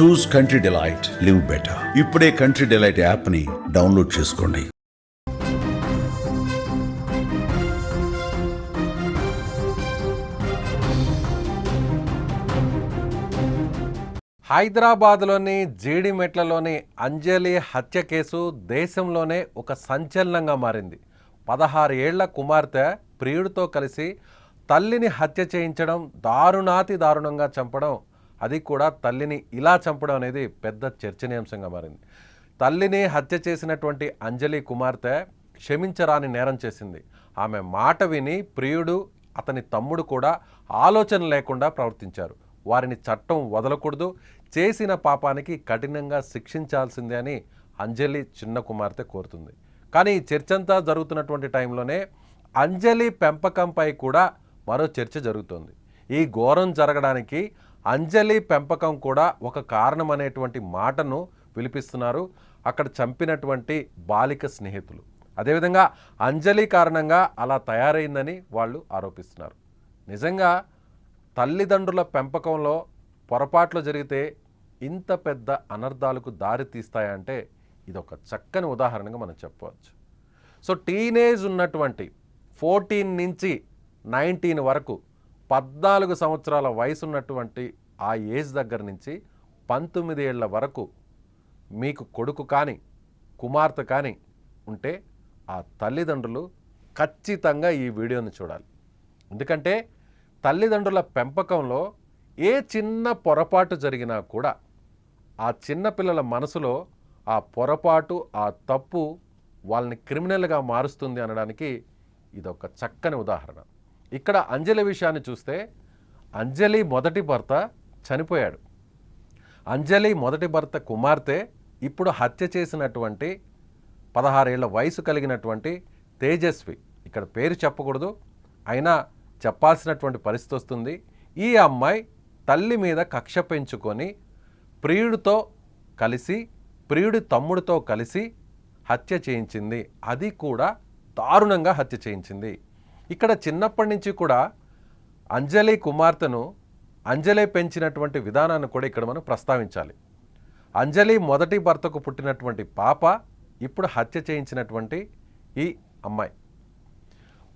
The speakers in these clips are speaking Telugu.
Choose Country Delight live better. ఇప్పుడే కంట్రీ డిలైట్ యాప్ని డౌన్లోడ్ చేసుకోండి. హైదరాబాద్లోని జీడిమెట్లలోని అంజలి హత్య కేసు దేశంలోనే ఒక సంచలనంగా మారింది. పదహారు ఏళ్ళ కుమార్తె ప్రియుడితో కలిసి తల్లిని హత్య చేయించడం దారుణాతి దారుణంగా చంపడం అది కూడా తల్లిని ఇలా చంపడం అనేది పెద్ద చర్చనీయాంశంగా మారింది. తల్లిని హత్య చేసినటువంటి అంజలి కుమార్తె క్షమించరాని నేరం చేసింది. ఆమె మాట విని ప్రియుడు అతని తమ్ముడు కూడా ఆలోచన లేకుండా ప్రవర్తించారు. వారిని చట్టం వదలకూడదు చేసిన పాపానికి కఠినంగా శిక్షించాల్సిందే అని అంజలి చిన్న కుమార్తె కోరుతుంది. కానీ ఈ చర్చంతా జరుగుతున్నటువంటి టైంలోనే అంజలి పెంపకంపై కూడా మరో చర్చ జరుగుతోంది. ఈ ఘోరం జరగడానికి అంజలి పెంపకం కూడా ఒక కారణం అనేటువంటి మాటను విలిపిస్తున్నారు. అక్కడ చంపినటువంటి బాలిక స్నేహితులు. అదేవిధంగా అంజలి కారణంగా అలా తయారైందని వాళ్ళు ఆరోపిస్తున్నారు. నిజంగా తల్లిదండ్రుల పెంపకంలో పొరపాట్లు జరిగితే ఇంత పెద్ద అనర్థాలకు దారి తీస్తాయంటే ఇది ఒక చక్కని ఉదాహరణగా మనం చెప్పవచ్చు. సో టీనేజ్ ఉన్నటువంటి ఫోర్టీన్ నుంచి నైన్టీన్ వరకు పద్నాలుగు సంవత్సరాల వయసు ఉన్నటువంటి ఆ ఏజ్ దగ్గర నుంచి పంతొమ్మిది ఏళ్ళ వరకు మీకు కొడుకు కానీ కుమార్తె కానీ ఉంటే ఆ తల్లిదండ్రులు ఖచ్చితంగా ఈ వీడియోని చూడాలి. ఎందుకంటే తల్లిదండ్రుల పెంపకంలో ఏ చిన్న పొరపాటు జరిగినా కూడా ఆ చిన్నపిల్లల మనసులో ఆ పొరపాటు ఆ తప్పు వాళ్ళని క్రిమినల్గా మారుస్తుంది అనడానికి ఇదొక చక్కని ఉదాహరణ. ఇక్కడ అంజలి విషయాన్ని చూస్తే అంజలి మొదటి భర్త చనిపోయాడు. అంజలి మొదటి భర్త కుమార్తె ఇప్పుడు హత్య చేసినటువంటి పదహారేళ్ళ వయసు కలిగినటువంటి తేజస్వి. ఇక్కడ పేరు చెప్పకూడదు అయినా చెప్పాల్సినటువంటి పరిస్థితి వస్తుంది. ఈ అమ్మాయి తల్లి మీద కక్ష పెంచుకొని ప్రియుడితో కలిసి ప్రియుడి తమ్ముడితో కలిసి హత్య చేయించింది. అది కూడా దారుణంగా హత్య చేయించింది. ఇక్కడ చిన్నప్పటి నుంచి కూడా అంజలి కుమార్తెను అంజలి పెంచినటువంటి విధానాన్ని కూడా ఇక్కడ మనం ప్రస్తావించాలి. అంజలి మొదటి భర్తకు పుట్టినటువంటి పాప ఇప్పుడు హత్య చేయించినటువంటి ఈ అమ్మాయి.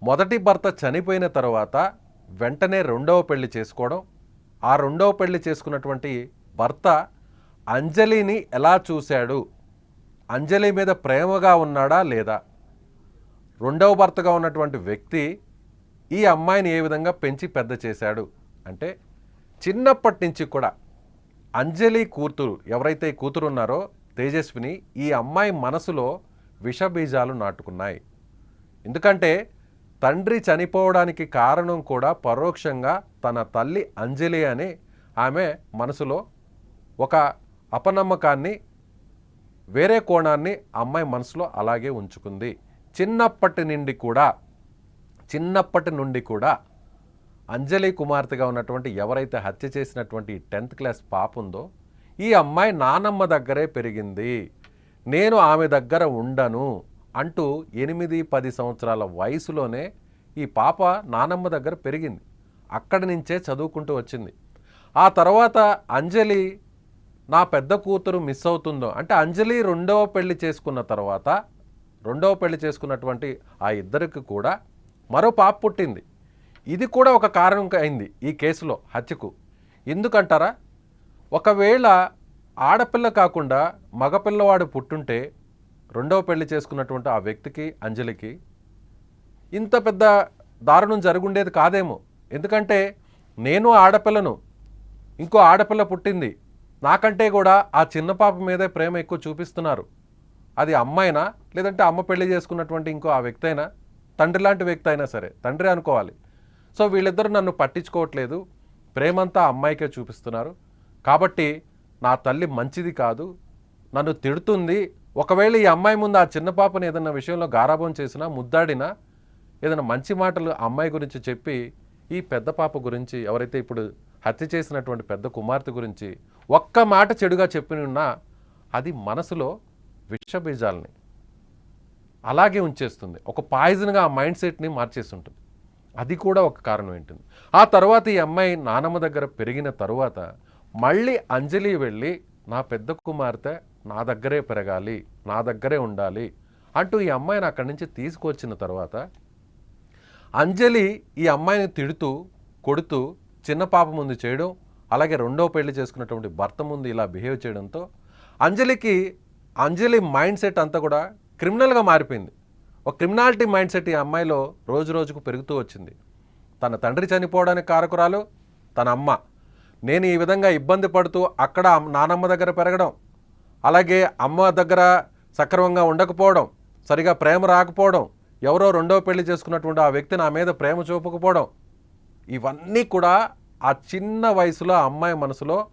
మొదటి భర్త చనిపోయిన తర్వాత వెంటనే రెండవ పెళ్ళి చేసుకోవడం ఆ రెండవ పెళ్ళి చేసుకున్నటువంటి భర్త అంజలిని ఎలా చూశాడు? అంజలి మీద ప్రేమగా ఉన్నాడా లేదా? రెండవ భర్తగా ఉన్నటువంటి వ్యక్తి ఈ అమ్మాయిని ఏ విధంగా పెంచి పెద్ద చేశాడు? అంటే చిన్నప్పటి నుంచి కూడా అంజలి కూతురు ఎవరైతే ఈ కూతురు ఉన్నారో తేజస్విని ఈ అమ్మాయి మనసులో విషబీజాలు నాటుకున్నాయి. ఎందుకంటే తండ్రి చనిపోవడానికి కారణం కూడా పరోక్షంగా తన తల్లి అంజలి అని ఆమె మనసులో ఒక అపనమ్మకాన్ని వేరే కోణాన్ని అమ్మాయి మనసులో అలాగే ఉంచుకుంది. చిన్నప్పటి నుండి కూడా చిన్నప్పటి నుండి కూడా అంజలి కుమార్తెగా ఉన్నటువంటి ఎవరైతే హత్య చేసినటువంటి టెన్త్ క్లాస్ పాప ఉందో ఈ అమ్మాయి నానమ్మ దగ్గరే పెరిగింది. నేను ఆమె దగ్గర ఉండను అంటూ ఎనిమిది పది సంవత్సరాల వయసులోనే ఈ పాప నానమ్మ దగ్గర పెరిగింది. అక్కడి నుంచే చదువుకుంటూ వచ్చింది. ఆ తర్వాత అంజలి నా పెద్ద కూతురు మిస్ అవుతుందో అంటే అంజలి రెండవ పెళ్ళి చేసుకున్న తర్వాత రెండవ పెళ్ళి చేసుకున్నటువంటి ఆ ఇద్దరికి కూడా మరో పాప పుట్టింది. ఇది కూడా ఒక కారణం అయింది ఈ కేసులో హత్యకు. ఎందుకంటారా? ఒకవేళ ఆడపిల్ల కాకుండా మగపిల్లవాడు పుట్టుంటే రెండవ పెళ్ళి చేసుకున్నటువంటి ఆ వ్యక్తికి అంజలికి ఇంత పెద్ద దారుణం జరుగుండేది కాదేమో. ఎందుకంటే నేను ఆడపిల్లను ఇంకో ఆడపిల్ల పుట్టింది నాకంటే కూడా ఆ చిన్న పాప మీదే ప్రేమ ఎక్కువ చూపిస్తున్నారు. అది అమ్మాయినా లేదంటే అమ్మ పెళ్ళి చేసుకున్నటువంటి ఇంకో ఆ వ్యక్తి అయినా తండ్రి లాంటి వ్యక్తి అయినా సరే తండ్రి అనుకోవాలి. సో వీళ్ళిద్దరూ నన్ను పట్టించుకోవట్లేదు. ప్రేమంతా అమ్మాయికే చూపిస్తున్నారు. కాబట్టి నా తల్లి మంచిది కాదు. నన్ను తిడుతుంది. ఒకవేళ ఈ అమ్మాయి ముందు ఆ చిన్న పాపని ఏదైనా విషయంలో గారాభం చేసినా ముద్దాడినా ఏదైనా మంచి మాటలు అమ్మాయి గురించి చెప్పి ఈ పెద్ద పాప గురించి ఎవరైతే ఇప్పుడు హత్య చేసినటువంటి పెద్ద కుమార్తె గురించి ఒక్క మాట చెడుగా చెప్పినున్నా అది మనసులో విషబీజాలని అలాగే ఉంచేస్తుంది. ఒక పాయిజన్గా ఆ మైండ్ సెట్ని మార్చేస్తుంటుంది. అది కూడా ఒక కారణం ఏంటుంది? ఆ తర్వాత ఈ అమ్మాయి నానమ్మ దగ్గర పెరిగిన తరువాత మళ్ళీ అంజలి వెళ్ళి నా పెద్ద కుమార్తె నా దగ్గరే పెరగాలి నా దగ్గరే ఉండాలి అంటూ ఈ అమ్మాయిని అక్కడి నుంచి తీసుకొచ్చిన తర్వాత అంజలి ఈ అమ్మాయిని తిడుతూ కొడుతూ చిన్న పాప ముందు చేయడం అలాగే రెండో పెళ్ళి చేసుకున్నటువంటి భర్త ముందు ఇలా బిహేవ్ చేయడంతో అంజలికి అంజలి మైండ్ సెట్ అంతా కూడా క్రిమినల్గా మారిపోయింది. ఒక క్రిమినాలిటీ మైండ్ సెట్ ఈ అమ్మాయిలో రోజు రోజుకు పెరుగుతూ వచ్చింది. తన తండ్రి చనిపోవడానికి కారకురాలు తన అమ్మ. నేను ఈ విధంగా ఇబ్బంది పడుతూ అక్కడ నానమ్మ దగ్గర పెరగడం అలాగే అమ్మ దగ్గర సక్రమంగా ఉండకపోవడం సరిగా ప్రేమ రాకపోవడం ఎవరో రెండో పెళ్ళి చేసుకున్నటువంటి ఆ వ్యక్తి నా మీద ప్రేమ చూపకపోవడం ఇవన్నీ కూడా ఆ చిన్న వయసులో ఆ అమ్మాయి మనసులో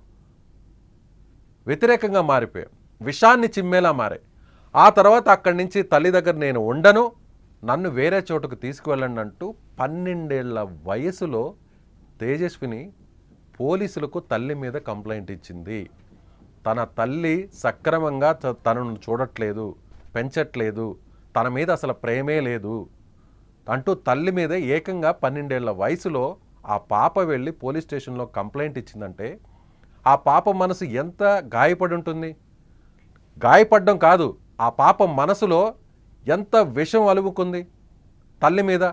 వ్యతిరేకంగా మారిపోయాయి. విషాన్ని చిమ్మేలా మారాయి. ఆ తర్వాత అక్కడి నుంచి తల్లి దగ్గర నేను ఉండను నన్ను వేరే చోటుకు తీసుకువెళ్ళండి అంటూ పన్నెండేళ్ళ వయసులో తేజస్విని పోలీసులకు తల్లి మీద కంప్లైంట్ ఇచ్చింది. తన తల్లి సక్రమంగా త- తనను చూడట్లేదు పెంచట్లేదు తన మీద అసలు ప్రేమే లేదు అంటూ తల్లి మీద ఏకంగా పన్నెండేళ్ళ వయసులో ఆ పాప వెళ్ళి పోలీస్ స్టేషన్లో కంప్లైంట్ ఇచ్చిందంటే ఆ పాప మనసు ఎంత గాయపడి ఉంటుంది? గాయపడడం కాదు ఆ పాప మనసులో ఎంత విషం అలుముకుంది? తల్లి మీద.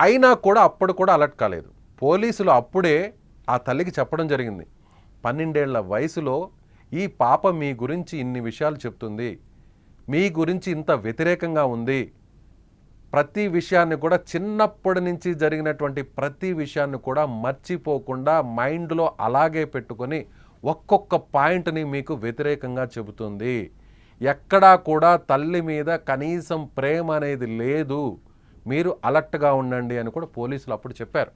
అయినా కూడా అప్పుడు కూడా అలర్ట్ కాలేదు. పోలీసులు అప్పుడే ఆ తల్లికి చెప్పడం జరిగింది. పన్నెండేళ్ళ వయసులో ఈ పాప మీ గురించి ఇన్ని విషయాలు చెప్తుంది. మీ గురించి ఇంత వ్యతిరేకంగా ఉంది. ప్రతి విషయాన్ని కూడా చిన్నప్పటి నుంచి జరిగినటువంటి ప్రతి విషయాన్ని కూడా మర్చిపోకుండా మైండ్లో అలాగే పెట్టుకొని ఒక్కొక్క పాయింట్ని మీకు వ్యతిరేకంగా చెబుతుంది. ఎక్కడా కూడా తల్లి మీద కనీసం ప్రేమ అనేది లేదు. మీరు అలర్ట్గా ఉండండి అని కూడా పోలీసులు అప్పుడు చెప్పారు.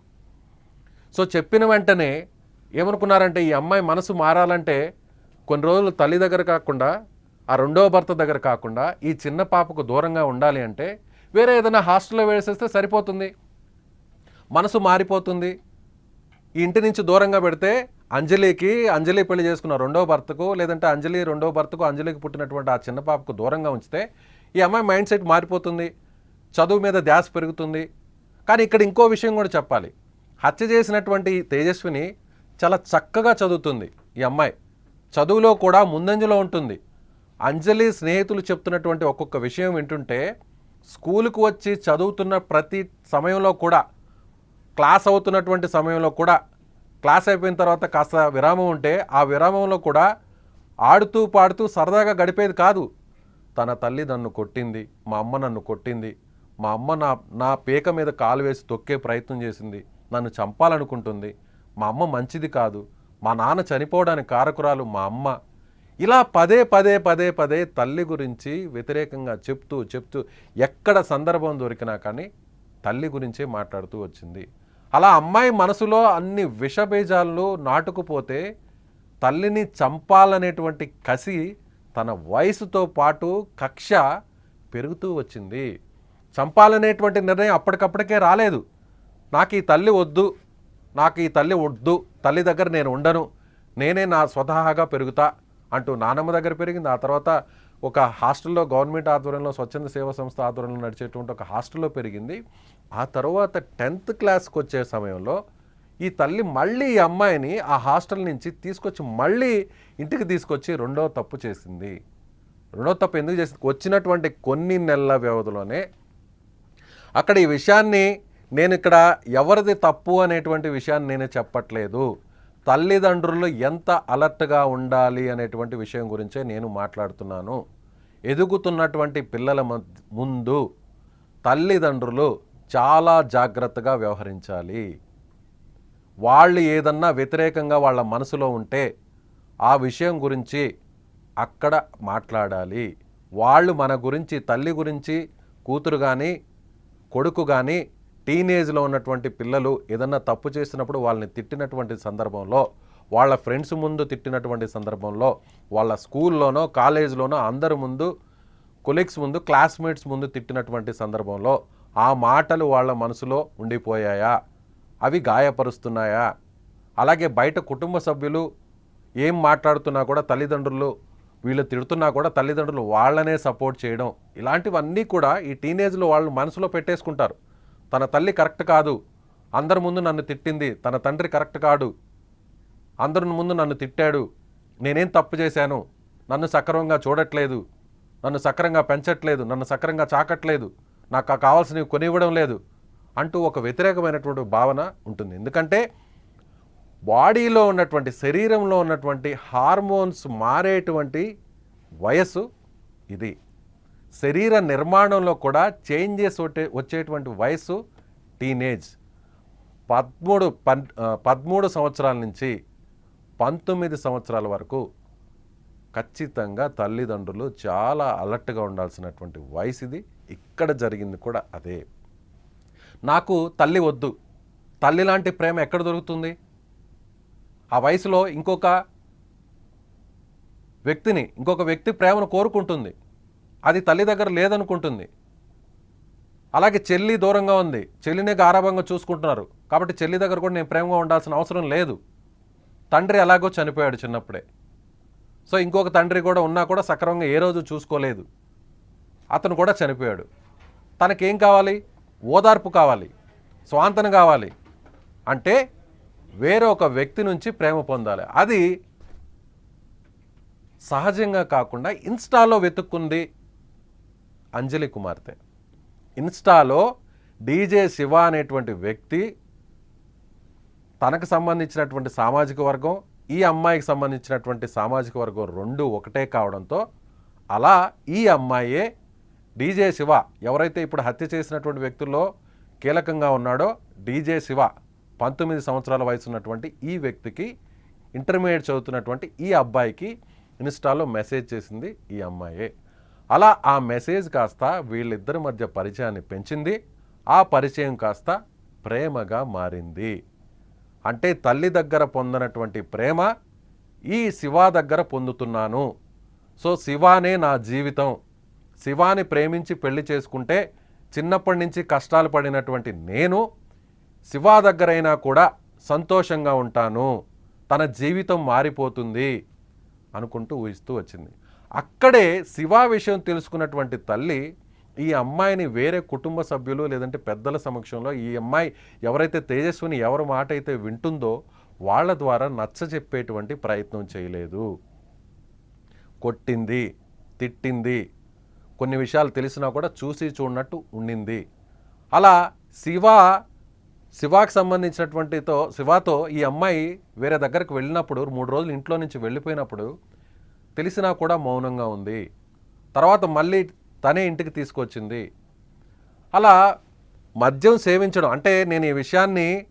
సో చెప్పిన వెంటనే ఏమనుకున్నారంటే ఈ అమ్మాయి మనసు మారాలంటే కొన్ని రోజులు తల్లి దగ్గర కాకుండా ఆ రెండవ భర్త దగ్గర కాకుండా ఈ చిన్న పాపకు దూరంగా ఉండాలి అంటే వేరే ఏదైనా హాస్టల్లో వేసేస్తే సరిపోతుంది. మనసు మారిపోతుంది. ఈ ఇంటి నుంచి దూరంగా పెడితే అంజలికి అంజలి పెళ్ళి చేసుకున్న రెండో భర్తకు లేదంటే అంజలి రెండో భర్తకు అంజలికి పుట్టినటువంటి ఆ చిన్న పాపకు దూరంగా ఉంచితే ఈ అమ్మాయి మైండ్ సెట్ మారిపోతుంది చదువు మీద ధ్యాస పెరుగుతుంది. కానీ ఇక్కడ ఇంకో విషయం కూడా చెప్పాలి. హత్య చేసినటువంటి తేజస్విని చాలా చక్కగా చదువుతుంది ఈ అమ్మాయి. చదువులో కూడా ముందంజలో ఉంటుంది. అంజలి స్నేహితులు చెప్తున్నటువంటి ఒక్కొక్క విషయం వింటుంటే స్కూలుకు వచ్చి చదువుతున్న ప్రతి సమయంలో కూడా క్లాస్ అవుతున్నటువంటి సమయంలో కూడా క్లాస్ అయిపోయిన తర్వాత కాస్త విరామం ఉంటే ఆ విరామంలో కూడా ఆడుతూ పాడుతూ సరదాగా గడిపేది కాదు. తన తల్లి నన్ను కొట్టింది మా అమ్మ నన్ను కొట్టింది మా అమ్మ నా నా పీక మీద కాలు వేసి తొక్కే ప్రయత్నం చేసింది నన్ను చంపాలనుకుంటుంది మా అమ్మ మంచిది కాదు మా నాన్న చనిపోవడానికి కారకురాలు మా అమ్మ. ఇలా పదే పదే పదే పదే తల్లి గురించి వ్యతిరేకంగా చెప్తూ చెప్తూ ఎక్కడ సందర్భం దొరికినా కానీ తల్లి గురించే మాట్లాడుతూ వచ్చింది. అలా అమ్మాయి మనసులో అన్ని విషబీజాలు నాటుకుపోతే తల్లిని చంపాలనేటువంటి కసి తన వయసుతో పాటు కక్ష పెరుగుతూ వచ్చింది. చంపాలనేటువంటి నిర్ణయం అప్పటికప్పటికే రాలేదు. నాకు ఈ తల్లి వద్దు నాకు ఈ తల్లి వద్దు తల్లి దగ్గర నేను ఉండను నేనే నా స్వతహాగా పెరుగుతా అంటూ నానమ్మ దగ్గర పెరిగింది. ఆ తర్వాత ఒక హాస్టల్లో గవర్నమెంట్ ఆధ్వర్యంలో స్వచ్ఛంద సేవా సంస్థ ఆధ్వర్యంలో నడిచేటువంటి ఒక హాస్టల్లో పెరిగింది. ఆ తర్వాత టెన్త్ క్లాస్కి వచ్చే సమయంలో ఈ తల్లి మళ్ళీ ఈ అమ్మాయిని ఆ హాస్టల్ నుంచి తీసుకొచ్చి మళ్ళీ ఇంటికి తీసుకొచ్చి రెండో తప్పు చేసింది. రెండో తప్పు ఎందుకు చేసింది? వచ్చినటువంటి కొన్ని నెలల వ్యవధిలోనే అక్కడ ఈ విషయాన్ని నేను ఇక్కడ ఎవరిది తప్పు అనేటువంటి విషయాన్ని నేను చెప్పట్లేదు. తల్లిదండ్రులు ఎంత అలర్ట్గా ఉండాలి అనేటువంటి విషయం గురించే నేను మాట్లాడుతున్నాను. ఎదుగుతున్నటువంటి పిల్లల ముందు తల్లిదండ్రులు చాలా జాగ్రత్తగా వ్యవహరించాలి. వాళ్ళు ఏదన్నా వ్యతిరేకంగా వాళ్ళ మనసులో ఉంటే ఆ విషయం గురించి అక్కడ మాట్లాడాలి. వాళ్ళు మన గురించి తల్లి గురించి కూతురు కానీ కొడుకు కానీ టీనేజ్లో ఉన్నటువంటి పిల్లలు ఏదన్నా తప్పు చేసినప్పుడు వాళ్ళని తిట్టినటువంటి సందర్భంలో వాళ్ళ ఫ్రెండ్స్ ముందు తిట్టినటువంటి సందర్భంలో వాళ్ళ స్కూల్లోనో కాలేజీలోనో అందరి ముందు కొలీగ్స్ ముందు క్లాస్మేట్స్ ముందు తిట్టినటువంటి సందర్భంలో ఆ మాటలు వాళ్ళ మనసులో ఉండిపోయాయా? అవి గాయపరుస్తున్నాయా? అలాగే బయట కుటుంబ సభ్యులు ఏం మాట్లాడుతున్నా కూడా తల్లిదండ్రులు వీళ్ళు తిడుతున్నా కూడా తల్లిదండ్రులు వాళ్ళనే సపోర్ట్ చేయడం ఇలాంటివన్నీ కూడా ఈ టీనేజ్లో వాళ్ళు మనసులో పెట్టేసుకుంటారు. తన తల్లి కరెక్ట్ కాదు. అందరి ముందు నన్ను తిట్టింది తన తండ్రి కరెక్ట్ కాడు. అందరి ముందు నన్ను తిట్టాడు. నేనేం తప్పు చేశాను? నన్ను సక్రమంగా చూడట్లేదు. నన్ను సక్రంగా పెంచట్లేదు. నన్ను సక్రంగా చాకట్లేదు. నాకు ఆ కావాల్సినవి కొనివ్వడం లేదు అంటూ ఒక వ్యతిరేకమైనటువంటి భావన ఉంటుంది. ఎందుకంటే బాడీలో ఉన్నటువంటి శరీరంలో ఉన్నటువంటి హార్మోన్స్ మారేటువంటి వయస్సు ఇది. శరీర నిర్మాణంలో కూడా చేంజెస్ వచ్చే వచ్చేటువంటి వయసు టీనేజ్ పదమూడు పన్ పదమూడు సంవత్సరాల నుంచి పంతొమ్మిది సంవత్సరాల వరకు ఖచ్చితంగా తల్లిదండ్రులు చాలా అలర్ట్గా ఉండాల్సినటువంటి వయసు ఇది ఇక్కడ జరిగింది కూడా అదే. నాకు తల్లి వద్దు. తల్లి లాంటి ప్రేమ ఎక్కడ దొరుకుతుంది? ఆ వయసులో ఇంకొక వ్యక్తిని ఇంకొక వ్యక్తి ప్రేమను కోరుకుంటుంది. అది తల్లి దగ్గర లేదనుకుంటుంది. అలాగే చెల్లి దూరంగా ఉంది. చెల్లినే గారాభంగా చూసుకుంటున్నారు. కాబట్టి చెల్లి దగ్గర కూడా నేను ప్రేమగా ఉండాల్సిన అవసరం లేదు. తండ్రి ఎలాగో చనిపోయాడు చిన్నప్పుడే. సో ఇంకొక తండ్రి కూడా ఉన్నా కూడా సక్రమంగా ఏ రోజు చూసుకోలేదు. అతను కూడా చనిపోయాడు. తనకేం కావాలి? ఓదార్పు కావాలి. స్వాంతన కావాలి. అంటే వేరే ఒక వ్యక్తి నుంచి ప్రేమ పొందాలి. అది సహజంగా కాకుండా ఇన్స్టాలో వెతుక్కుంది. అంజలి కుమార్తె. ఇన్స్టాలో డీజే శివ అనేటువంటి వ్యక్తి తనకు సంబంధించినటువంటి సామాజిక వర్గం ఈ అమ్మాయికి సంబంధించినటువంటి సామాజిక వర్గం రెండు ఒకటే కావడంతో అలా ఈ అమ్మాయే డీజే శివ ఎవరైతే ఇప్పుడు హత్య చేసినటువంటి వ్యక్తుల్లో కీలకంగా ఉన్నాడో డీజే శివ పంతొమ్మిది సంవత్సరాల వయసు ఉన్నటువంటి ఈ వ్యక్తికి ఇంటర్మీడియట్ చదువుతున్నటువంటి ఈ అబ్బాయికి ఇన్స్టాలో మెసేజ్ చేసింది ఈ అమ్మాయే. అలా ఆ మెసేజ్ కాస్త వీళ్ళిద్దరి మధ్య పరిచయాన్ని పెంచింది. ఆ పరిచయం కాస్త ప్రేమగా మారింది. అంటే తల్లి దగ్గర పొందినటువంటి ప్రేమ ఈ శివ దగ్గర పొందుతున్నాను. సో శివానే నా జీవితం. శివాని ప్రేమించి పెళ్ళి చేసుకుంటే చిన్నప్పటి నుంచి కష్టాలు పడినటువంటి నేను శివ దగ్గరైనా కూడా సంతోషంగా ఉంటాను. తన జీవితం మారిపోతుంది అనుకుంటూ ఊహిస్తూ వచ్చింది. అక్కడే శివ విషయం తెలుసుకున్నటువంటి తల్లి ఈ అమ్మాయిని వేరే కుటుంబ సభ్యులు లేదంటే పెద్దల సమక్షంలో ఈ అమ్మాయి ఎవరైతే తేజస్విని ఎవరి మాట అయితే వింటుందో వాళ్ళ ద్వారా నచ్చజెప్పేటువంటి ప్రయత్నం చేయలేదు. కొట్టింది తిట్టింది కొన్ని విషయాలు తెలిసినా కూడా చూసి చూడనట్టు ఉండింది. అలా శివ శివాకి సంబంధించినటువంటితో శివాతో ఈ అమ్మాయి వేరే దగ్గరికి వెళ్ళినప్పుడు మూడు రోజులు ఇంట్లో నుంచి వెళ్ళిపోయినప్పుడు తెలిసినా కూడా మౌనంగా ఉంది. తర్వాత మళ్ళీ తనే ఇంటికి తీసుకొచ్చింది. అలా మద్యం సేవించడం అంటే నేను ఈ విషయాన్ని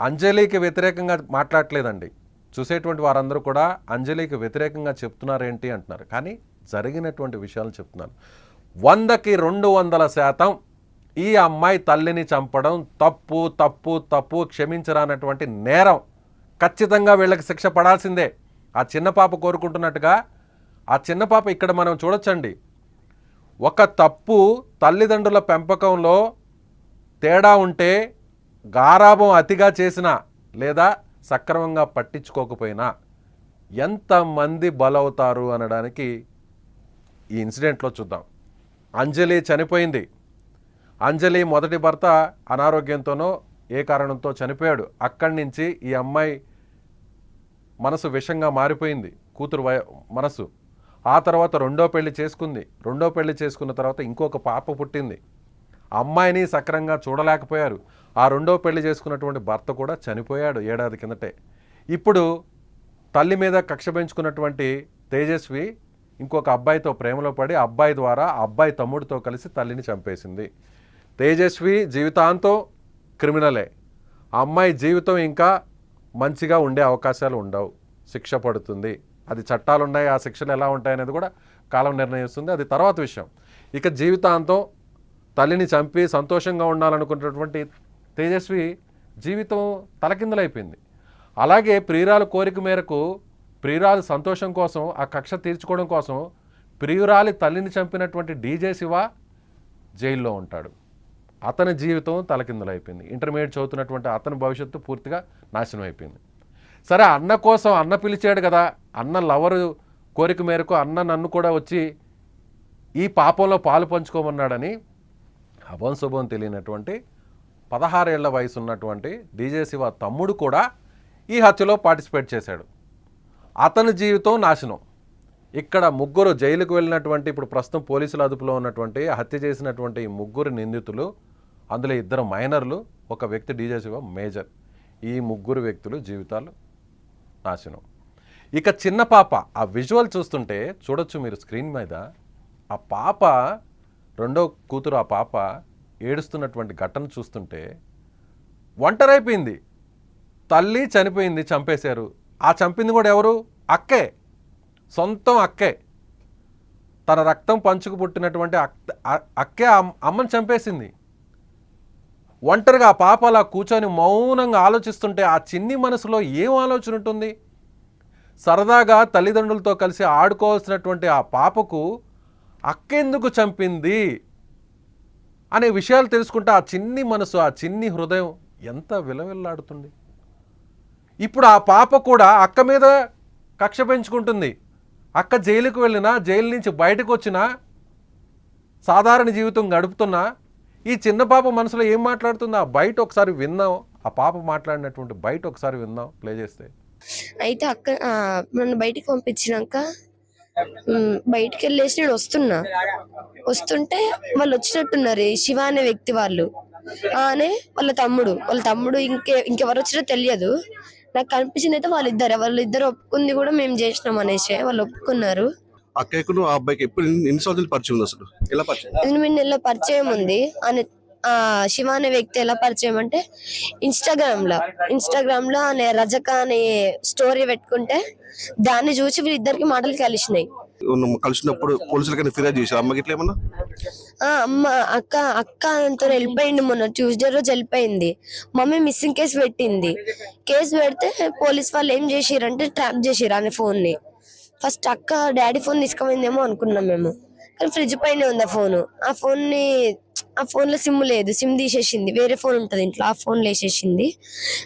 అంజలికి వ్యతిరేకంగా మాట్లాడట్లేదండి. చూసేటువంటి వారందరూ కూడా అంజలికి వ్యతిరేకంగా చెప్తున్నారేంటి అంటున్నారు. కానీ జరిగినటువంటి విషయాలు చెప్తున్నాను. వందకి రెండు వందల శాతం ఈ అమ్మాయి తల్లిని చంపడం తప్పు తప్పు తప్పు క్షమించరానటువంటి నేరం ఖచ్చితంగా వీళ్ళకి శిక్ష పడాల్సిందే. ఆ చిన్న పాప కోరుకుంటున్నట్టుగా ఆ చిన్న పాప ఇక్కడ మనం చూడొచ్చండి. ఒక తప్పు తల్లిదండ్రుల పెంపకంలో తేడా ఉంటే గారాభం అతిగా చేసినా లేదా సక్రమంగా పట్టించుకోకపోయినా ఎంతమంది బలవుతారు అనడానికి ఈ ఇన్సిడెంట్లో చూద్దాం. అంజలి చనిపోయింది. అంజలి మొదటి భర్త అనారోగ్యంతోనో ఏ కారణంతో చనిపోయాడు? అక్కడి నుంచి ఈ అమ్మాయి మనసు విషంగా మారిపోయింది. కూతురు మనసు. ఆ తర్వాత రెండో పెళ్ళి చేసుకుంది. రెండో పెళ్ళి చేసుకున్న తర్వాత ఇంకొక పాప పుట్టింది. అమ్మాయిని సక్రంగా చూడలేకపోయారు. ఆ రెండో పెళ్ళి చేసుకున్నటువంటి భర్త కూడా చనిపోయాడు ఏడాది కిందటే. ఇప్పుడు తల్లి మీద కక్ష పెంచుకున్నటువంటి తేజస్వి ఇంకొక అబ్బాయితో ప్రేమలో పడి అబ్బాయి ద్వారా అబ్బాయి తమ్ముడితో కలిసి తల్లిని చంపేసింది. తేజస్వి జీవితాంతం క్రిమినలే. ఆ అమ్మాయి జీవితం ఇంకా మంచిగా ఉండే అవకాశాలు ఉండవు. శిక్ష పడుతుంది. అది చట్టాలు ఉన్నాయి ఆ శిక్షలు ఎలా ఉంటాయనేది కూడా కాలం నిర్ణయిస్తుంది. అది తర్వాత విషయం. ఇక జీవితాంతం తల్లిని చంపి సంతోషంగా ఉండాలనుకున్నటువంటి తేజస్వి జీవితం తలకిందలైపోయింది. అలాగే ప్రియురాలు కోరిక మేరకు ప్రియురాలు సంతోషం కోసం ఆ కక్ష తీర్చుకోవడం కోసం ప్రియురాలి తల్లిని చంపినటువంటి డీజే శివ జైల్లో ఉంటాడు. అతని జీవితం తలకిందులైపోయింది. ఇంటర్మీడియట్ చదువుతున్నటువంటి అతని భవిష్యత్తు పూర్తిగా నాశనం అయిపోయింది సరే అన్న కోసం అన్న పిలిచాడు కదా అన్న లవరు కోరిక మేరకు అన్న నన్ను కూడా వచ్చి ఈ పాపంలో పాలు పంచుకోమన్నాడని అభం శుభం తెలియనటువంటి పదహారేళ్ళ వయసు ఉన్నటువంటి డీజే శివ తమ్ముడు కూడా ఈ హత్యలో పార్టిసిపేట్ చేశాడు. అతని జీవితం నాశనం. ఇక్కడ ముగ్గురు జైలుకు వెళ్ళినటువంటి ఇప్పుడు ప్రస్తుతం పోలీసుల అదుపులో ఉన్నటువంటి హత్య చేసినటువంటి ముగ్గురు నిందితులు అందులో ఇద్దరు మైనర్లు ఒక వ్యక్తి డీజే శివ మేజర్. ఈ ముగ్గురు వ్యక్తులు జీవితాలు నాశనం. ఇక చిన్న పాప ఆ విజువల్ చూస్తుంటే చూడొచ్చు మీరు స్క్రీన్ మీద ఆ పాప రెండో కూతురు ఆ పాప ఏడుస్తున్నటువంటి ఘటన చూస్తుంటే ఒంటరైపోయింది. తల్లి చనిపోయింది చంపేశారు. ఆ చంపింది కూడా ఎవరు? అక్కే. సొంతం అక్కే. తన రక్తం పంచుకు పుట్టినటువంటి అక్కే అమ్- అమ్మని చంపేసింది. ఒంటరిగా ఆ పాప అలా కూర్చొని మౌనంగా ఆలోచిస్తుంటే ఆ చిన్ని మనసులో ఏం ఆలోచన ఉంటుంది? సరదాగా తల్లిదండ్రులతో కలిసి ఆడుకోవాల్సినటువంటి ఆ పాపకు అక్కెందుకు చంపింది? అనే విషయాలు తెలుసుకుంటే ఆ చిన్ని మనసు ఆ చిన్ని హృదయం ఎంత విలవిల్లాడుతుంది. ఇప్పుడు ఆ పాప కూడా అక్క మీద కక్ష పెంచుకుంటుంది. అక్క జైలుకు వెళ్ళినా జైలు నుంచి బయటకు వచ్చినా సాధారణ జీవితం గడుపుతున్నా ఈ చిన్న పాప మనసులో ఏం మాట్లాడుతుందో ఆ బయట ఒకసారి విందాం. ఆ పాప మాట్లాడినటువంటి బయట ఒకసారి విందాం ప్లే చేస్తే. అయితే అక్క నన్ను బయటికి పంపించినాక బయటికి వెళ్ళేసి నేను వస్తున్నా. వస్తుంటే వాళ్ళు వచ్చినట్టున్నారు శివ అనే వ్యక్తి వాళ్ళు. అనే వాళ్ళ తమ్ముడు. వాళ్ళ తమ్ముడు ఇంకే ఇంకెవరు వచ్చినా తెలియదు. నాకు కనిపించింది అయితే వాళ్ళిద్దరు. వాళ్ళిద్దరు ఒప్పుకుంది కూడా మేము చేసినాం అనేసి వాళ్ళు ఒప్పుకున్నారు. అక్కయ్యకు ఆ అబ్బాయికి ఎప్పుడు ఎన్ని- సంవత్సరాలు పరిచయం ఉంది అసలు? ఎలా పరిచయం? ఎనిమిది నెలల పరిచయం ఉంది. అనే ఆ శివ అనే వ్యక్తి ఎలా పరిచయం అంటే ఇన్స్టాగ్రామ్లో ఇన్స్టాగ్రామ్లో అనే రజక అనే స్టోరీ పెట్టుకుంటే దాన్ని చూసి వీళ్ళిద్దరికి మాటలు కలిసినాయి. కలిసినప్పుడు పోలీసులకైనా ఫిర్యాదు చేశారు? అమ్మకి ఇట్లా ఏమన్నా? ఆ అమ్మ అక్క అక్క అంతా వెళ్ళిపోయింది మొన్న ట్యూస్డే రోజు వెళ్ళిపోయింది. మమ్మీ మిస్సింగ్ కేసు పెట్టింది. కేసు పెడితే పోలీస్ వాళ్ళు ఏం చేసిరంటే ట్రాప్ చేసిరు అనే ఫోన్ని. ఫస్ట్ అక్క డాడీ ఫోన్ తీసుకుపోయిందేమో అనుకున్నాం మేము. కానీ ఫ్రిడ్జ్ పైన ఉంది ఆ ఫోన్. ఆ ఫోన్ని ఆ ఫోన్లో సిమ్ లేదు. సిమ్ తీసేసింది. వేరే ఫోన్ ఉంటుంది ఇంట్లో. ఆ ఫోన్లో వేసేసింది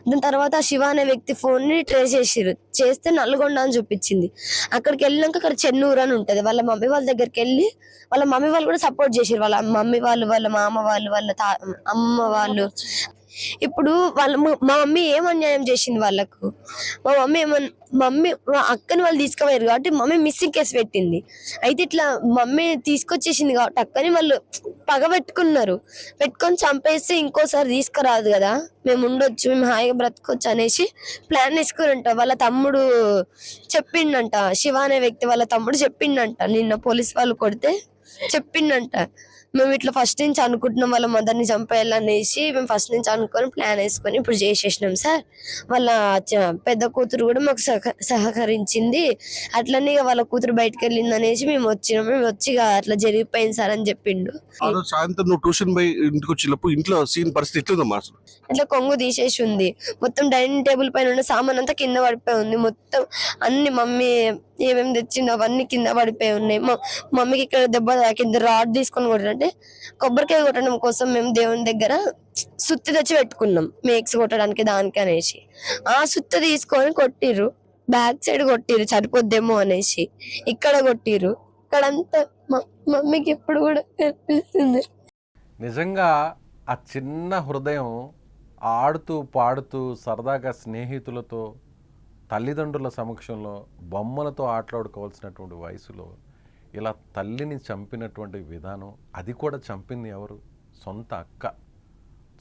దాని తర్వాత ఆ శివ అనే వ్యక్తి ఫోన్ని ట్రేస్ చేసిరు చేస్తే నల్గొండ అని చూపించింది. అక్కడికి వెళ్ళినాక అక్కడ చెన్నూరు అని ఉంటుంది. వాళ్ళ మమ్మీ వాళ్ళ దగ్గరికి వెళ్ళి వాళ్ళ మమ్మీ వాళ్ళు కూడా సపోర్ట్ చేసారు వాళ్ళ మమ్మీ వాళ్ళు వాళ్ళ మామ వాళ్ళు వాళ్ళ తా అమ్మ వాళ్ళు. ఇప్పుడు వాళ్ళ మా మమ్మీ ఏం అన్యాయం చేసింది వాళ్ళకు? మా మమ్మీ ఏమన్ మమ్మీ మా అక్కని వాళ్ళు తీసుకుపోయారు కాబట్టి మమ్మీ మిస్సింగ్ కేసు పెట్టింది. అయితే ఇట్లా మమ్మీ తీసుకొచ్చేసింది కాబట్టి అక్కని వాళ్ళు పగ పెట్టుకున్నారు. పెట్టుకొని చంపేసి ఇంకోసారి తీసుకురాదు కదా. మేము ఉండొచ్చు మేము హాయిగా బ్రతకొచ్చు అనేసి ప్లాన్ వేసుకురంట వాళ్ళ తమ్ముడు చెప్పిండంట. శివ అనే వ్యక్తి వాళ్ళ తమ్ముడు చెప్పిండంట. నిన్న పోలీస్ వాళ్ళు కొడితే చెప్పిండంట. మేము ఇట్లా ఫస్ట్ నుంచి అనుకుంటున్నాం వాళ్ళ మదర్ని చంపేయాలనేసి మేము ఫస్ట్ నుంచి అనుకొని ప్లాన్ వేసుకొని ఇప్పుడు చేసేసినాం సార్. వాళ్ళ పెద్ద కూతురు కూడా మాకు సహ సహకరించింది. అట్లనే ఇక వాళ్ళ కూతురు బయటకు వెళ్ళింది అనేసి మేము వచ్చినాం. మేము వచ్చి అట్లా జరిగిపోయింది సార్ అని చెప్పిండు. సాయంత్రం నువ్వు ట్యూషన్ పోయి ఇంటికి వచ్చినప్పుడు ఇంట్లో సీన్ పరిస్థితి ఎట్లుందమ్మా అసలు? ఇట్లా కొంగు తీసేసి ఉంది. మొత్తం డైనింగ్ టేబుల్ పైన ఉన్న సామాన్ అంతా కింద పడిపోయి ఉంది. మొత్తం అన్ని మమ్మీ ఏమేమి తెచ్చిందో అవన్నీ కింద పడిపోయి ఉన్నాయి. మా మమ్మీకి ఇక్కడ దెబ్బ తాకింది. రాడ్ తీసుకొని కొట్టాలంటే కొబ్బరికాయ కొట్టడం కోసం మేము దేవుని దగ్గర సుత్తి తెచ్చి పెట్టుకున్నాం. మేక్స్ కొట్టడానికి దానికి అనేసి. ఆ సుత్తి తీసుకొని కొట్టిర్రు. Back side కొట్టిర్రు. సరిపోద్దేమో అనేసి. ఇక్కడ కొట్టిర్రు. ఇక్కడంతా మ- మమ్మీకి ఎప్పుడు కూడా కనిపిస్తుంది. నిజంగా ఆ చిన్న హృదయం ఆడుతూ పాడుతూ సరదాగా స్నేహితులతో తల్లిదండ్రుల సమక్షంలో బొమ్మలతో ఆటలాడుకోవాల్సినటువంటి వయసులో ఇలా తల్లిని చంపినటువంటి విధానం అది కూడా చంపింది ఎవరు? సొంత అక్క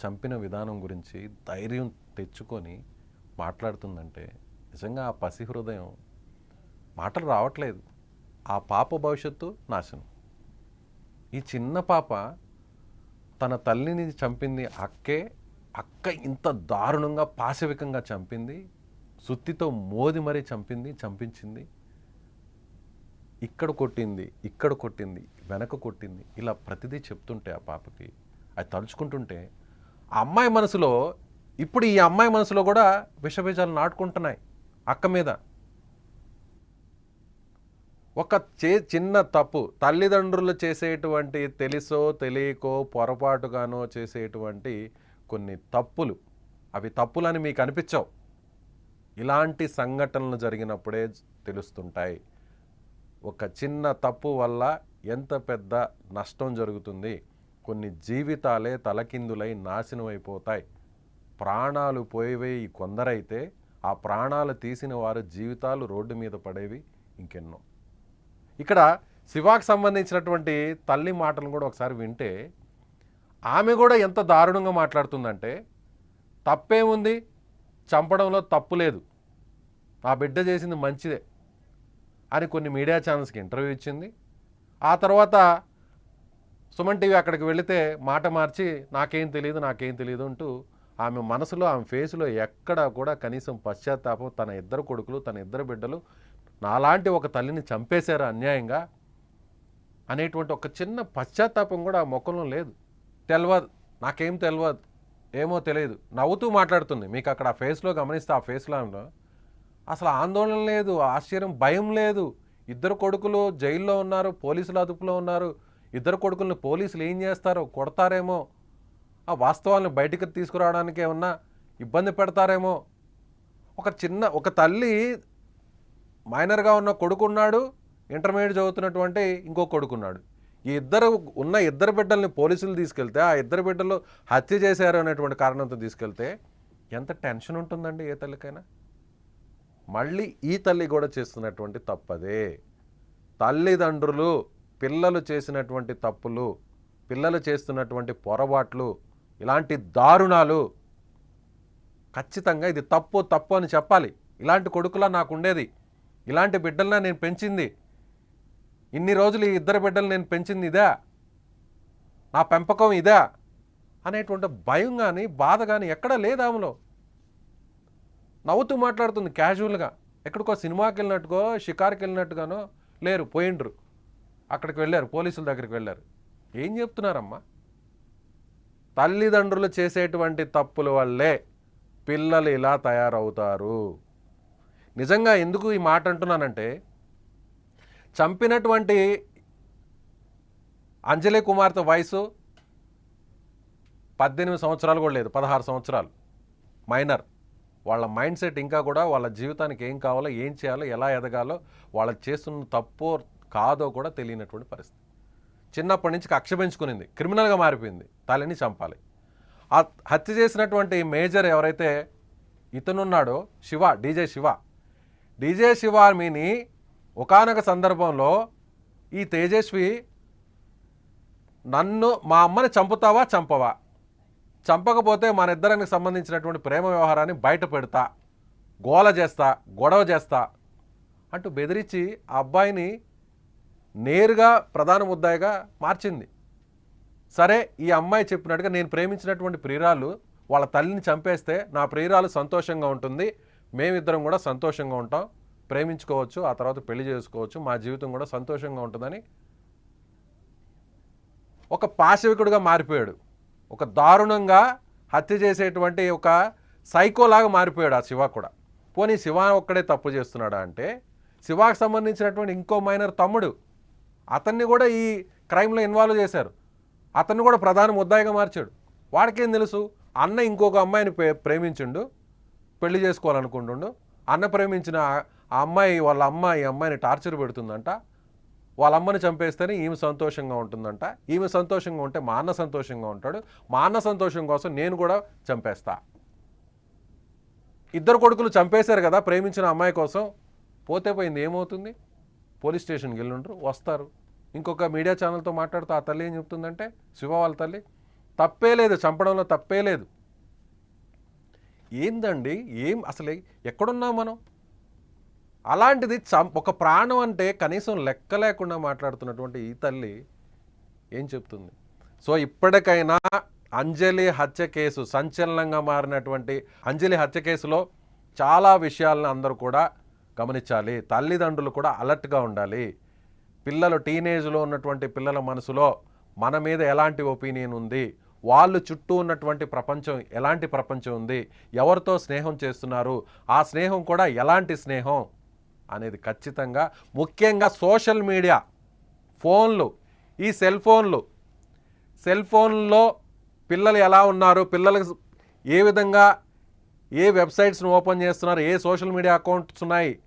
చంపిన విధానం గురించి ధైర్యం తెచ్చుకొని మాట్లాడుతుందంటే నిజంగా ఆ పసి హృదయం మాటలు రావట్లేదు. ఆ పాప భవిష్యత్తు నాశనం. ఈ చిన్న పాప తన తల్లిని చంపింది అక్కే అక్క ఇంత దారుణంగా పాశవికంగా చంపింది. సుత్తితో మోది మరీ చంపింది చంపించింది. ఇక్కడ కొట్టింది ఇక్కడ కొట్టింది వెనక కొట్టింది. ఇలా ప్రతిదీ చెప్తుంటే ఆ పాపకి అది తలుచుకుంటుంటే ఆ అమ్మాయి మనసులో ఇప్పుడు ఈ అమ్మాయి మనసులో కూడా విషబీజాలు నాటుకుంటున్నాయి అక్క మీద. ఒక చే చిన్న తప్పు తల్లిదండ్రులు చేసేటువంటి తెలుసో తెలియకో పొరపాటుగానో చేసేటువంటి కొన్ని తప్పులు. అవి తప్పులని మీకు అనిపించవు. ఇలాంటి సంఘటనలు జరిగినప్పుడే తెలుస్తుంటాయి. ఒక చిన్న తప్పు వల్ల ఎంత పెద్ద నష్టం జరుగుతుంది? కొన్ని జీవితాలే తలకిందులై నాశనం అయిపోతాయి ప్రాణాలు పోయేవి ఈ కొందరైతే ఆ ప్రాణాలు తీసిన వారు జీవితాలు రోడ్డు మీద పడేవి ఇంకెన్నో. ఇక్కడ శివాకు సంబంధించినటువంటి తల్లి మాటలను కూడా ఒకసారి వింటే ఆమె కూడా ఎంత దారుణంగా మాట్లాడుతుందంటే తప్పేముంది? చంపడంలో తప్పు లేదు. ఆ బిడ్డ చేసింది మంచిదే అని కొన్ని మీడియా ఛానల్స్కి ఇంటర్వ్యూ ఇచ్చింది. ఆ తర్వాత సుమన్ టీవీ అక్కడికి వెళితే మాట మార్చి నాకేం తెలియదు నాకేం తెలియదు అంటూ ఆమె మనసులో ఆమె ఫేస్లో ఎక్కడా కూడా కనీసం పశ్చాత్తాపం తన ఇద్దరు కొడుకులు తన ఇద్దరు బిడ్డలు నాలాంటి ఒక తల్లిని చంపేశారు అన్యాయంగా అనేటువంటి ఒక చిన్న పశ్చాత్తాపం కూడా ఆ ముఖంలో లేదు. తెలియదు నాకేం తెలియదు ఏమో తెలియదు. నవ్వుతూ మాట్లాడుతుంది. మీకు అక్కడ ఆ ఫేస్లో గమనిస్తే ఆ ఫేస్లో అసలు ఆందోళన లేదు ఆశ్చర్యం భయం లేదు. ఇద్దరు కొడుకులు జైల్లో ఉన్నారు పోలీసులు అదుపులో ఉన్నారు. ఇద్దరు కొడుకుల్ని పోలీసులు ఏం చేస్తారో? కొడతారేమో. ఆ వాస్తవాలను బయటికి తీసుకురావడానికి ఏమన్నా ఇబ్బంది పెడతారేమో. ఒక చిన్న ఒక తల్లి మైనర్గా ఉన్న కొడుకున్నాడు ఇంటర్మీడియట్ చదువుతున్నటువంటి ఇంకో కొడుకున్నాడు. ఈ ఇద్దరు ఉన్న ఇద్దరు బిడ్డల్ని పోలీసులు తీసుకెళ్తే ఆ ఇద్దరు బిడ్డలు హత్య చేశారు అనేటువంటి కారణంతో తీసుకెళ్తే ఎంత టెన్షన్ ఉంటుందండి ఏ తల్లికైనా? మళ్ళీ ఈ తల్లి కూడా చేస్తున్నటువంటి తప్పదే. తల్లిదండ్రులు పిల్లలు చేసినటువంటి తప్పులు పిల్లలు చేస్తున్నటువంటి పొరపాట్లు ఇలాంటి దారుణాలు ఖచ్చితంగా ఇది తప్పు తప్పు అని చెప్పాలి. ఇలాంటి కొడుకులా నాకు ఉండేది. ఇలాంటి బిడ్డలనే నేను పెంచింది. ఇన్ని రోజులు ఈ ఇద్దరు బిడ్డలు నేను పెంచింది ఇదా. నా పెంపకం ఇదా అనేటువంటి భయం కానీ బాధ కానీ ఎక్కడా లేదు ఆమెలో. నవ్వుతూ మాట్లాడుతుంది క్యాజువల్గా. ఎక్కడికో సినిమాకి వెళ్ళినట్టుగో షికార్కి వెళ్ళినట్టుగానో లేరు పోయిండ్రు. అక్కడికి వెళ్ళారు పోలీసుల దగ్గరికి వెళ్ళారు. ఏం చెప్తున్నారమ్మా? తల్లిదండ్రులు చేసేటువంటి తప్పుల వల్లే పిల్లలు ఇలా తయారవుతారు. నిజంగా ఎందుకు ఈ మాట అంటున్నానంటే చంపినటువంటి అంజలి కుమార్తె వయసు పద్దెనిమిది సంవత్సరాలు కూడా లేదు పదహారు సంవత్సరాలు. మైనర్ వాళ్ళ మైండ్ సెట్ ఇంకా కూడా వాళ్ళ జీవితానికి ఏం కావాలో ఏం చేయాలో ఎలా ఎదగాలో వాళ్ళు చేస్తున్న తప్పో కాదో కూడా తెలియనటువంటి పరిస్థితి. చిన్నప్పటి నుంచి కక్ష పెంచుకునింది. క్రిమినల్గా మారిపోయింది. తల్లిని చంపాలి. ఆ హత్య చేసినటువంటి మేజర్ ఎవరైతే ఇతనున్నాడో శివ డీజే శివ. డీజే శివ మీని ఒకానొక సందర్భంలో ఈ తేజస్వి నన్ను మా అమ్మని చంపుతావా చంపవా? చంపకపోతే మన ఇద్దరికి సంబంధించినటువంటి ప్రేమ వ్యవహారాన్ని బయట పెడతా గోల చేస్తా గొడవ చేస్తా అంటూ బెదిరించి ఆ అబ్బాయిని నేరుగా ప్రధాన ముద్దాయిగా మార్చింది. సరే ఈ అమ్మాయి చెప్పినట్టుగా నేను ప్రేమించినటువంటి ప్రియురాలు వాళ్ళ తల్లిని చంపేస్తే నా ప్రియురాలు సంతోషంగా ఉంటుంది మేమిద్దరం కూడా సంతోషంగా ఉంటాం ప్రేమించుకోవచ్చు ఆ తర్వాత పెళ్ళి చేసుకోవచ్చు మా జీవితం కూడా సంతోషంగా ఉంటుందని ఒక పాశవికుడుగా మారిపోయాడు. ఒక దారుణంగా హత్య చేసేటువంటి ఒక సైకోలాగా మారిపోయాడు ఆ శివ కూడా. పోనీ శివ ఒక్కడే తప్పు చేస్తున్నాడా అంటే శివాకు సంబంధించినటువంటి ఇంకో మైనర్ తమ్ముడు అతన్ని కూడా ఈ క్రైమ్లో ఇన్వాల్వ్ చేశారు. అతన్ని కూడా ప్రధాన ముద్దాయిగా మార్చాడు. వాడికేం తెలుసు? అన్న ఇంకొక అమ్మాయిని ప్రేమించిండు పెళ్ళి చేసుకోవాలనుకుంటుండు అన్న ప్రేమించిన ఆ- అమ్మాయి వాళ్ళ అమ్మ ఈ అమ్మాయిని టార్చర్ పెడుతుందంట. వాళ్ళ అమ్మని చంపేస్తేనే ఈమె సంతోషంగా ఉంటుందంట. ఈమె సంతోషంగా ఉంటే మా అన్న సంతోషంగా ఉంటాడు. మా అన్న సంతోషం కోసం నేను కూడా చంపేస్తా. ఇద్దరు కొడుకులు చంపేశారు కదా ప్రేమించిన అమ్మాయి కోసం. పోతే పోయింది ఏమవుతుంది? పోలీస్ స్టేషన్కి వెళ్ళుండ్రు వస్తారు. ఇంకొక మీడియా ఛానల్తో మాట్లాడుతూ ఆ తల్లి ఏం చెప్తుందంటే శివ వాళ్ళ తల్లి తప్పే లేదు చంపడంలో తప్పే లేదు. ఏందండి? ఏం అసలు ఎక్కడున్నాం మనం? అలాంటిది చం ఒక ప్రాణం అంటే కనీసం లెక్క లేకుండా మాట్లాడుతున్నటువంటి ఈ తల్లి ఏం చెప్తుంది? సో ఇప్పటికైనా అంజలి హత్య కేసు సంచలనంగా మారినటువంటి అంజలి హత్య కేసులో చాలా విషయాలను అందరూ కూడా గమనించాలి. తల్లిదండ్రులు కూడా అలర్ట్గా ఉండాలి. పిల్లలు టీనేజ్లో ఉన్నటువంటి పిల్లల మనసులో మన మీద ఎలాంటి ఒపీనియన్ ఉంది? వాళ్ళు చుట్టూ ఉన్నటువంటి ప్రపంచం ఎలాంటి ప్రపంచం ఉంది? ఎవరితో స్నేహం చేస్తున్నారు? ఆ స్నేహం కూడా ఎలాంటి స్నేహం? అనేది ఖచ్చితంగా ముఖ్యంగా సోషల్ మీడియా ఫోన్లు ఈ సెల్ ఫోన్లు. సెల్ ఫోన్లో పిల్లలు ఎలా ఉన్నారు? పిల్లలకు ఏ విధంగా ఏ వెబ్సైట్స్ను ఓపెన్ చేస్తున్నారు? ఏ సోషల్ మీడియా అకౌంట్స్ ఉన్నాయి?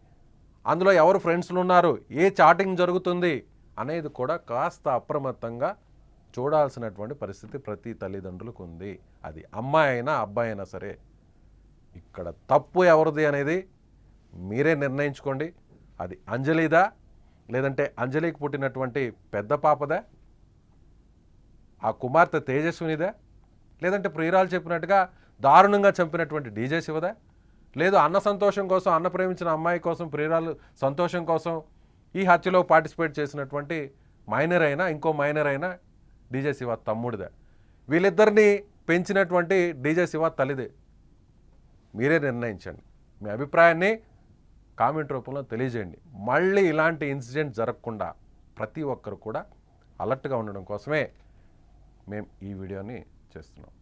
అందులో ఎవరు ఫ్రెండ్స్లు ఉన్నారు? ఏ చాటింగ్ జరుగుతుంది? అనేది కూడా కాస్త అప్రమత్తంగా చూడాల్సినటువంటి పరిస్థితి ప్రతి తల్లిదండ్రులకు ఉంది. అది అమ్మాయి అయినా అబ్బాయి అయినా సరే ఇక్కడ తప్పు ఎవరిది అనేది మీరే నిర్ణయించుకోండి. అది అంజలిదా? లేదంటే అంజలికి పుట్టినటువంటి పెద్ద పాపదా? ఆ కుమార్తె తేజస్వినిదా? లేదంటే ప్రియురాలు చెప్పినట్టుగా దారుణంగా చంపినటువంటి డీజే శివదా? లేదు అన్న సంతోషం కోసం అన్న ప్రేమించిన అమ్మాయి కోసం ప్రియురాలు సంతోషం కోసం ఈ హత్యలో పార్టిసిపేట్ చేసినటువంటి మైనర్ అయినా ఇంకో మైనర్ అయినా డీజే శివ తమ్ముడిదే. వీళ్ళిద్దరినీ పెంచినటువంటి డీజే శివ తల్లిదే. మీరే నిర్ణయించండి. మీ అభిప్రాయాన్ని కామెంట్ రూపంలో తెలియజేయండి. మళ్ళీ ఇలాంటి ఇన్సిడెంట్ జరగకుండా ప్రతి ఒక్కరు కూడా అలర్ట్గా ఉండడం కోసమే మేము ఈ వీడియోని చేస్తున్నాం.